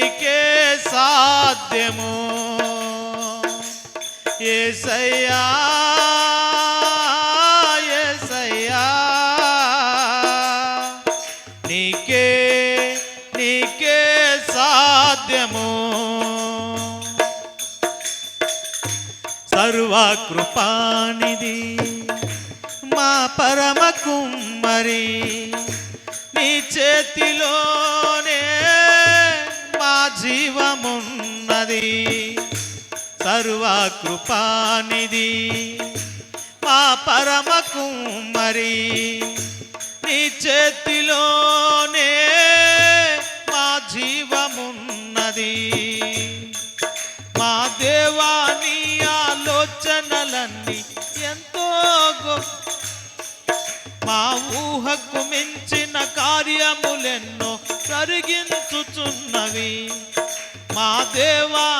నీకే సాధ్యము. ఏసయ్యా ఏసయ్యా. నీకే నీకే సాధ్యము. సర్వకృపానిది మా పరమ కుమ్మరి నీ చేతిలో సర్వకృపానిది మా పరమ కుమ్మరి నీ చేతిలోనే మా జీవమున్నది. మా దేవాని ఆలోచనలన్నీ ఎంతో గొప్ప. మా ఊహకు మించిన కార్యములెన్నో జరిగించుచున్నవి మా దేవా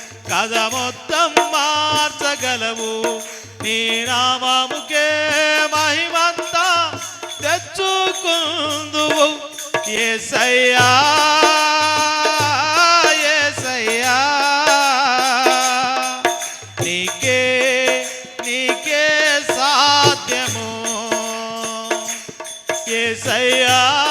కథ మొత్తం మార్చగలవు. నీ నామముకే మహిమంతా తెచ్చుకుందువు. ఏసయ్యా ఏసయ్యా. నీకే నీకే సాధ్యము. ఏసయ్యా. ఏసయ్యా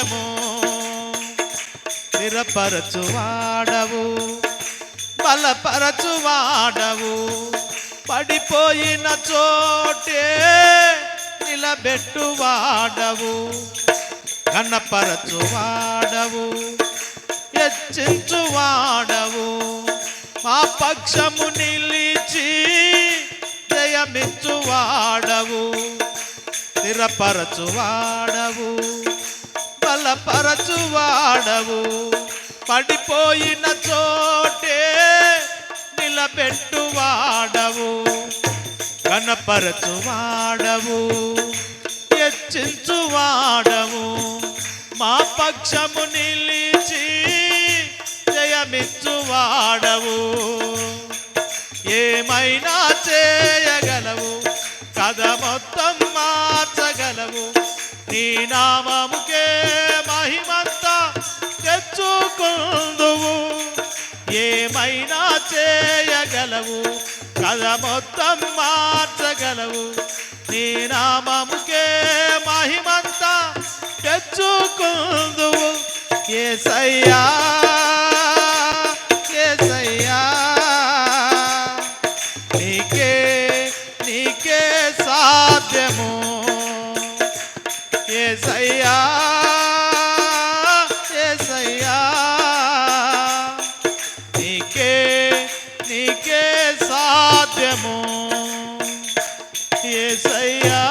సాధ్యము స్థిరపరచువాడవు. బలపరచువాడవు. పడిపోయిన చోటే నిలబెట్టువాడవు. కనపరచువాడవు హెచ్చించువాడవు మా పక్షము నిలిచి జయమిచ్చువాడవు. స్థిరపరచువాడవు. బలపరచువాడవు పడిపోయిన చోటే నిలబెట్టువాడవు. కనపరచువాడవు హెచ్చించువాడవు మా పక్షము నిలిచి జయమిచ్చువాడవు. ఏమైనా చేయగలవు కథ మొత్తం మార్చగలవు. నీ నామము ఏమైనా చేయగలవు? కథ మొత్తం మార్చగలవు. నీ నామముకే మహిమంతా తెచ్చుకుందువు. ఏసయ్యా ఏసయ్యా. నీకే నీకే సాధ్యము. కేసయ్యా సాధ్యము. ఏసయ్యా